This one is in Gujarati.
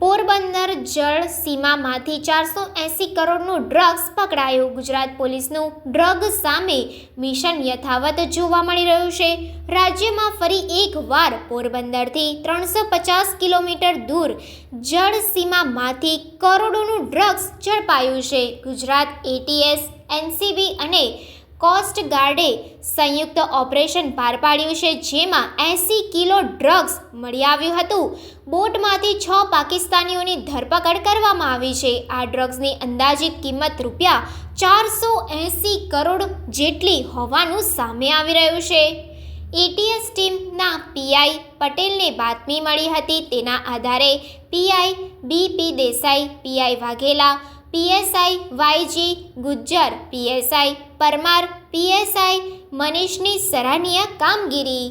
પોરબંદર જળ સીમામાંથી ચારસો એંસી કરોડનું ડ્રગ્સ પકડાયું. ગુજરાત પોલીસનું ડ્રગ સામે મિશન યથાવત જોવા મળી રહ્યું છે. રાજ્યમાં ફરી એકવાર પોરબંદરથી ત્રણસો પચાસ કિલોમીટર દૂર જળ સીમામાંથી કરોડોનું ડ્રગ્સ ઝડપાયું છે. ગુજરાત એટીએસ એનસીબી અને કોસ્ટ ગાર્ડે સંયુક્ત ઓપરેશન પાર પાડ્યું છે, જેમાં એંસી કિલો ડ્રગ્સ મળી આવ્યું હતું. બોટમાંથી છ પાકિસ્તાનીઓની ધરપકડ કરવામાં આવી છે. આ ડ્રગ્સની અંદાજિત કિંમત રૂપિયા ચારસો એંસી કરોડ જેટલી હોવાનું સામે આવી રહ્યું છે. એટીએસ ટીમના પીઆઈ પટેલને બાતમી મળી હતી. તેના આધારે PI BP Desai, PI Vaghela PSI YG Gujjar PSI Parmar PSI મનીષની સરાહનીય કામગીરી.